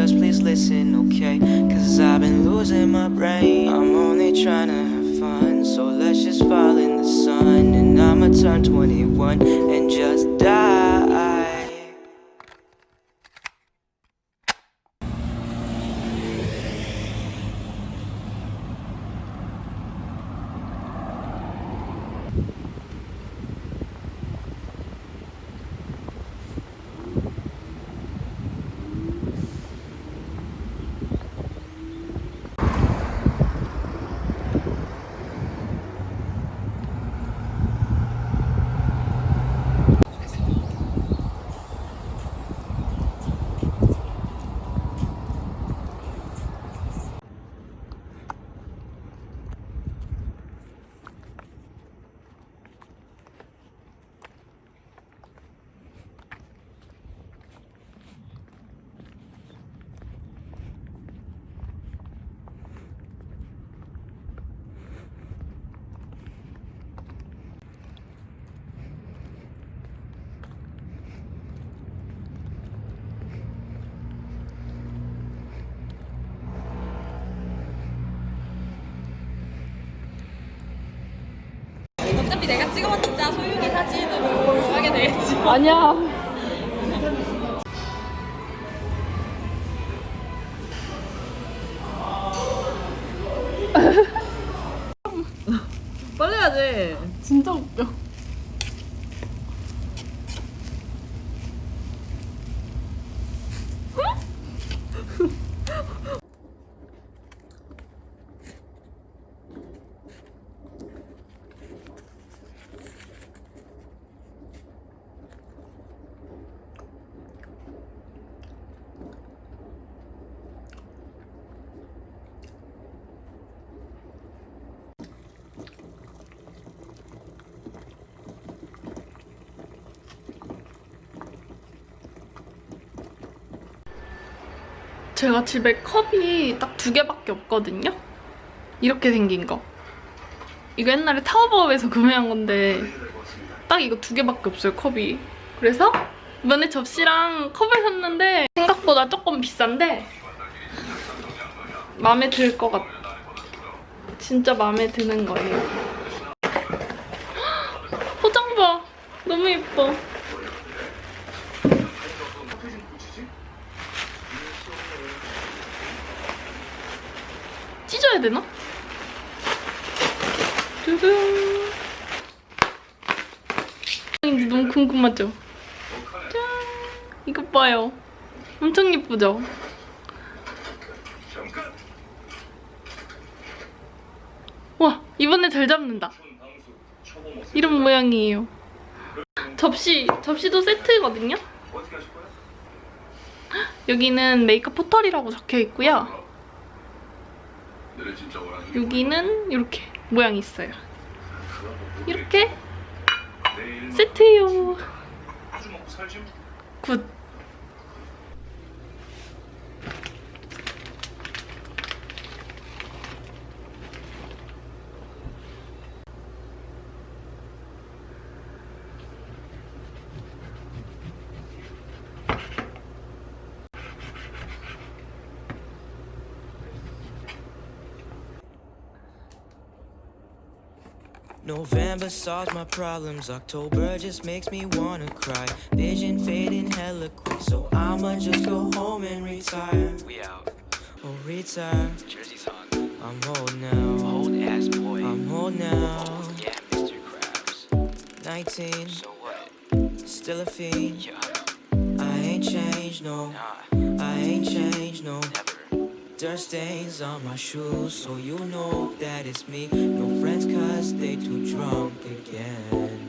just please listen, okay? Cause I've been losing my brain. I'm only trying to have fun, so let's just fall in the sun. And I'ma turn 21 and just die. 내가 찍어봤자 소윤이 사진으로 하게 되겠지. 아니야. 빨리 해야지. 진짜 웃겨. 제가 집에 컵이 딱 두 개밖에 없거든요? 이렇게 생긴 거. 이거 옛날에 타워바오에서 구매한 건데 딱 이거 두 개밖에 없어요, 컵이. 그래서 이번에 접시랑 컵을 샀는데 생각보다 조금 비싼데 마음에 들 것 같아. 진짜 마음에 드는 거예요. 포장 봐. 너무 예뻐. 찢어야 되나? 두둥. 이게 너무 궁금하죠? 짠! 이것 봐요. 엄청 예쁘죠? 와, 이번에 잘 잡는다. 이런 모양이에요. 접시, 접시도 세트거든요? 여기는 메이크업 포털이라고 적혀 있고요. 여기는 이렇게 모양이 있어요. 이렇게 세트예요. 굿. November solves my problems. October just makes me wanna cry. Vision fading hella quick, so I'ma just go home and retire. We out. Oh, retire. Jersey's on. I'm old now. Old ass boy. I'm old now. Oh, yeah, Mr. Krabs. 19, So what? still a fiend. Yeah, I ain't changed, no. nah, I ain't changed, no. never. Dirt stains on my shoes, so you know that it's me. No friends, cause they too drunk again.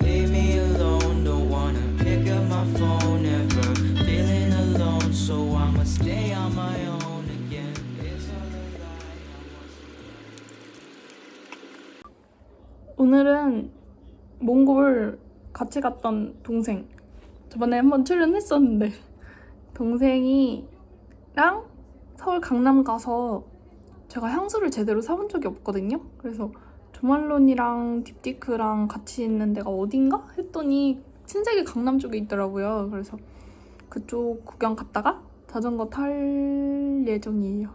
Leave me alone, don't wanna pick up my phone ever. Feeling alone, so I'ma stay on my own again. It's all a lie. 오늘은 몽골 같이 갔던 동생 저번에 한번 출연했었는데 동생이랑 서울 강남 가서 제가 향수를 제대로 사본 적이 없거든요. 그래서 조말론이랑 딥디크랑 같이 있는 데가 어딘가 했더니 신세계 강남 쪽에 있더라고요. 그래서 그쪽 구경 갔다가 자전거 탈 예정이에요.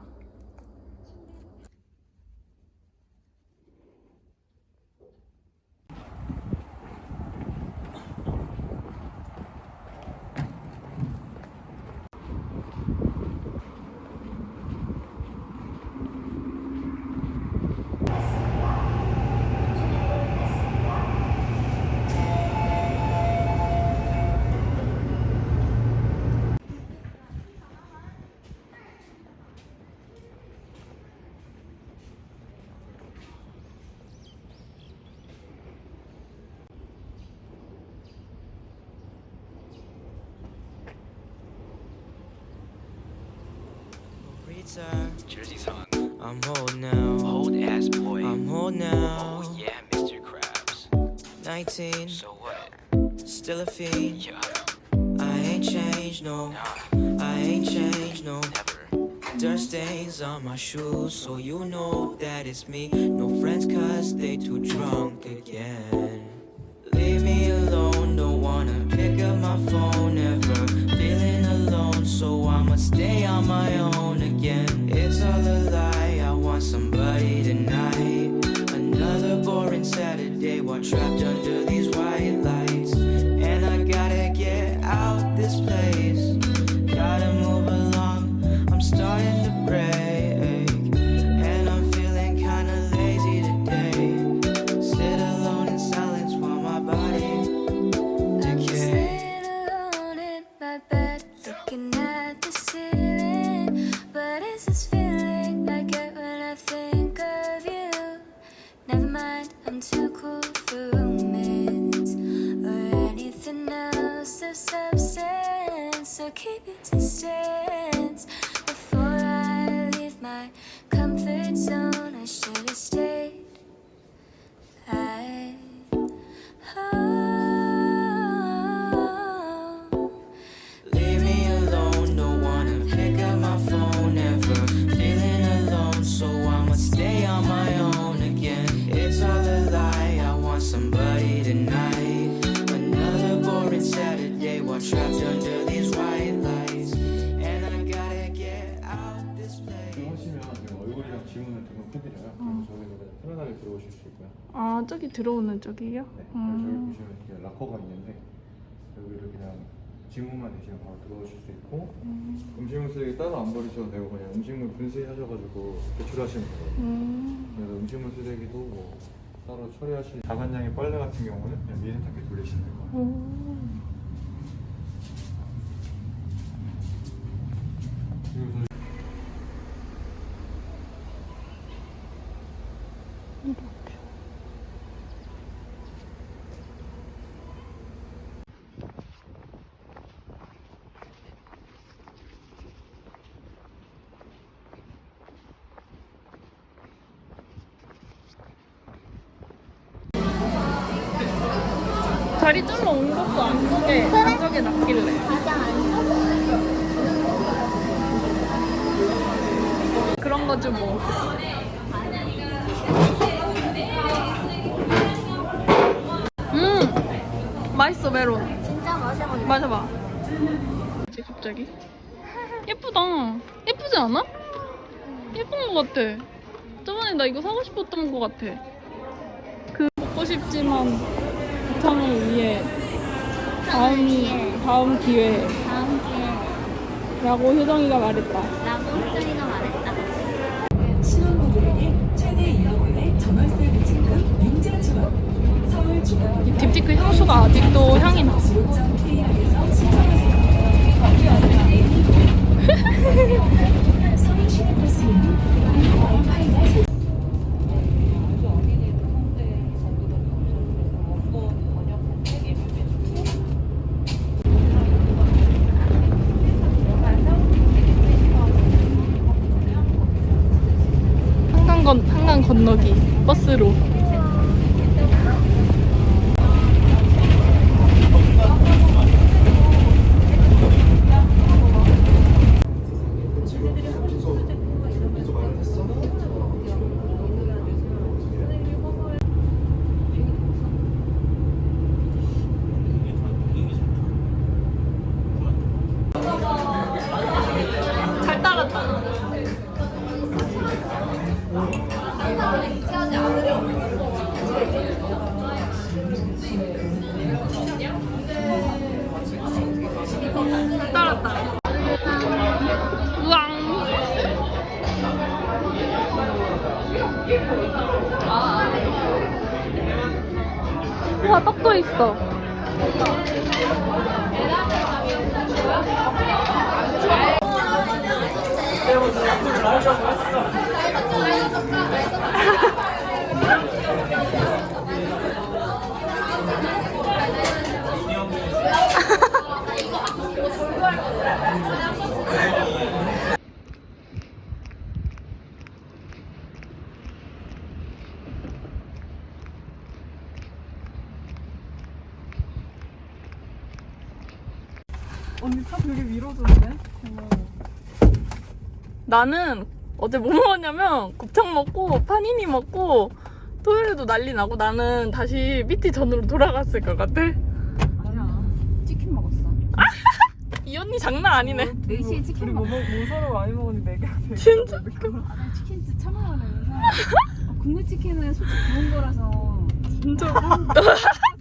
Rita, Jersey's hung. I'm old now. Old ass boy. I'm old now. Oh yeah, Mr. Krabs. 19, So what? still a fiend. Yeah, I ain't changed, no. nah, I ain't changed, no. never. Dirt stains on my shoes, so you know that it's me. No friends, cause they too drunk again. Is feeling I get when I think of you? Never mind, I'm too cool for romance or anything else of substance. So keep your distance before I leave my comfort zone. 지문을 등록해드려요. 그래서 그냥 편안하게 들어오실 수 있고요. 아, 저기 들어오는 쪽이요? 네. 그래서 음. 저기 보시면 이렇게 락커가 있는데 여기를 그냥 지문만 내시면 바로 들어오실 수 있고 음식물 쓰레기 따로 안 버리셔도 되고 그냥 음식물 분쇄하셔가지고 배출하시면 돼요. 음. 그래서 음식물 쓰레기도 뭐 따로 처리하실 다관장의 빨래 같은 경우는 그냥 미세하게 돌리시면 돼요. 음. 그리고 저 자리 좀만 온 것도 안쪽에 안쪽에 놨길래. 그런 거죠 뭐. 음 맛있어 메론. 진짜 마셔보니 마셔봐. 뭐지 갑자기? 예쁘다. 예쁘지 않아? 예쁜 거 같아. 저번에 나 이거 사고 싶었던 거 같아. 그 먹고 싶지만 부탕을 위해 다음 다음 기회에 다음 기회에 라고 효정이가 말했다 라고 흑준이가 말했다. 신혼부부에게 최대 2억 원의 전월세 지급 융자 지원 서울중앙 이 딥티크 향수가 아직도 향이 나 나 는 어제 뭐 먹었냐면 곱창 먹고 파니니 먹고 토요일에도 난리 나고 나는 다시 PT 전으로 돌아갔을 것 같아. 아니야. 치킨 먹었어. 이 언니 장난 아니네. 4시에 치킨 먹었어. 뭐 서로 많이 먹었는데 내가 진짜? 아, 치킨 진짜 참아하면서 어, 국물 치킨은 솔직히 좋은 거라서 진짜.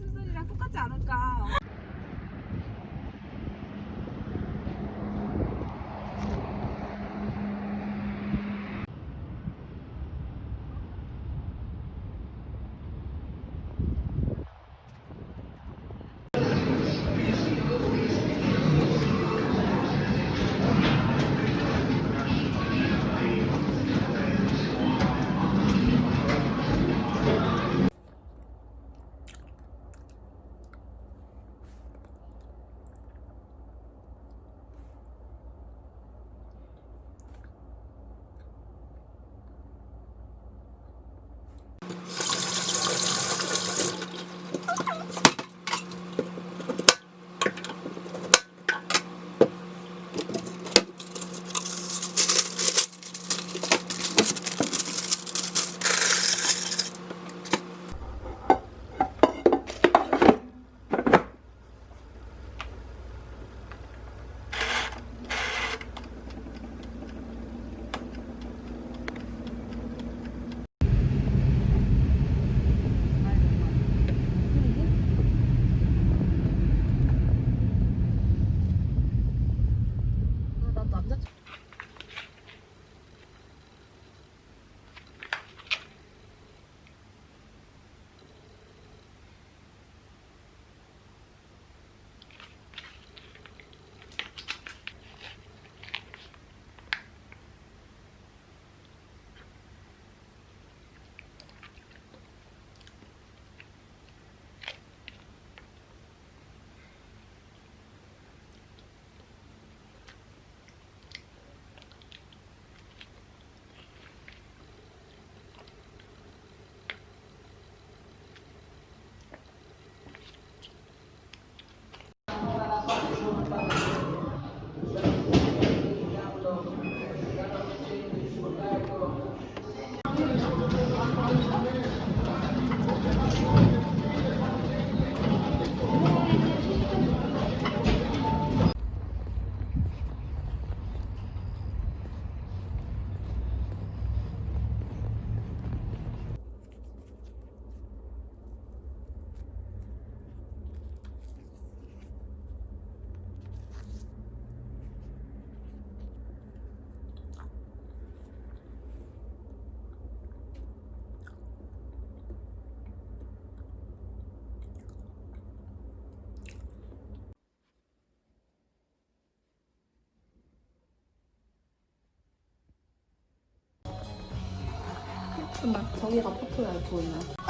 저기가 포토야 보이나?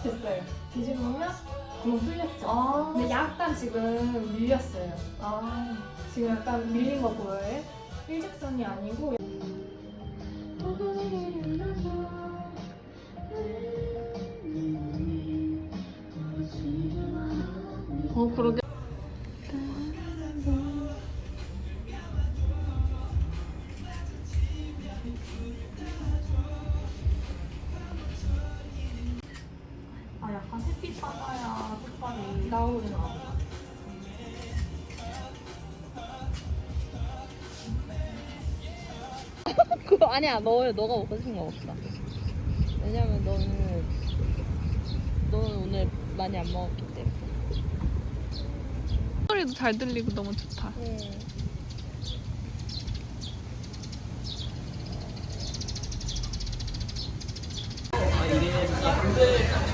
됐어요. 뒤집으면 너무 풀렸죠? 근데 약간 지금 밀렸어요. 아. 지금 약간 밀린 거 보여요? 일직선이 아니고 나오긴 그거 아니야 너 너가 먹고 싶은 거 먹자. 왜냐면 너는 너는 오늘 많이 안 먹었기 때문에. 소리도 잘 들리고 너무 좋다.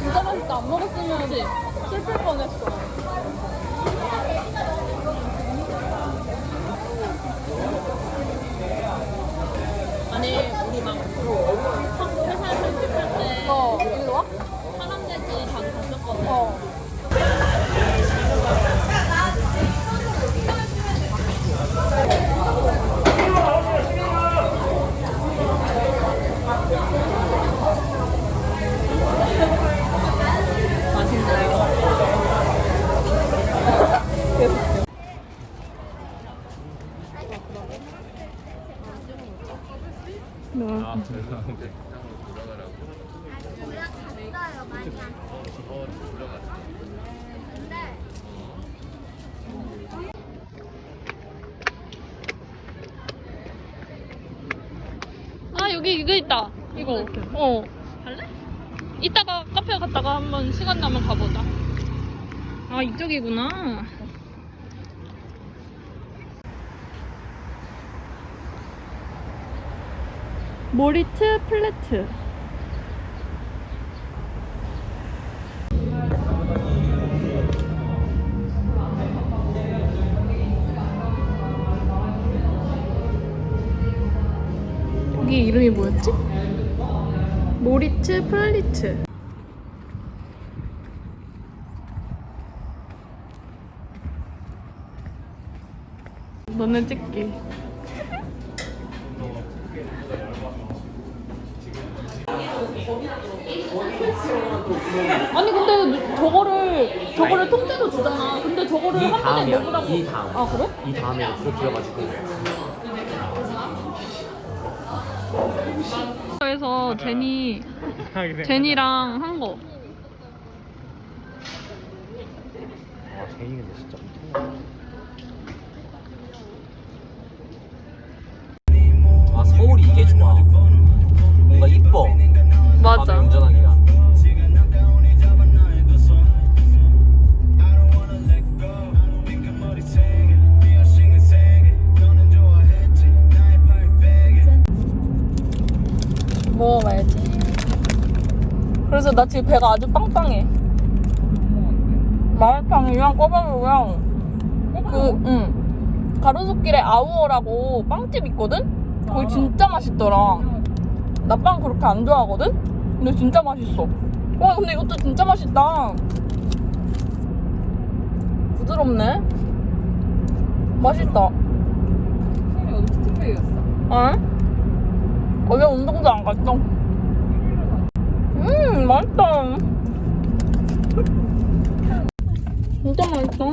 진짜 맛있다. 안 먹었으면 슬플 뻔했어. 아니 우리 막 회사 편집할 때 어, 일로 와? 사람 대지 자주 갔었거든. 어. 맛있네 이거. 아 여기 이거 있다. 이거. 어. 갈래? 이따가 카페 갔다가 한번 시간 나면 가보자. 아 이쪽이구나. 모리츠 플래트. 뭐였지? 모리츠 플리츠. 너네 찍기. 아니 근데 저거를 저거를 통째로 주잖아. 근데 저거를 한 번에 먹으라고. 이 다음. 아 그래? 이 다음에 그거 들어가지고 그래서 제니 제니랑 한 거. 와 제이 근데 진짜 아 서울이 이게 좋아 뭔가 이뻐 맞아. 운전하기 나 지금 배가 아주 빵빵해. 마라탕이랑 꼬바로우랑 그, 응. 가로수길에 아우어라고 빵집 있거든? 거기 진짜 맛있더라. 나 빵 그렇게 안 좋아하거든? 근데 진짜 맛있어. 와, 근데 이것도 진짜 맛있다. 부드럽네. 맛있다. 사람이 어디 스티커였어? 응? 어제 운동도 안 갔어. 음, 맛있다. 진짜 맛있다.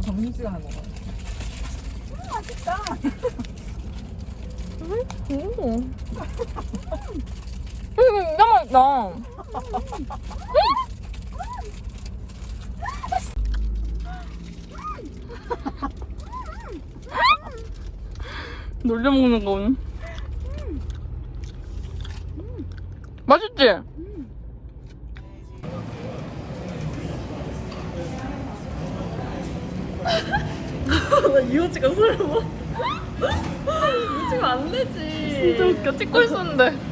점심시간에 먹어. 음. 음, 진짜 맛있다. 놀려 먹는 거는. 맛있지? 나 이호지가 설마. 웃으면 안 되지. 진짜 웃겨. 찍고 있었는데.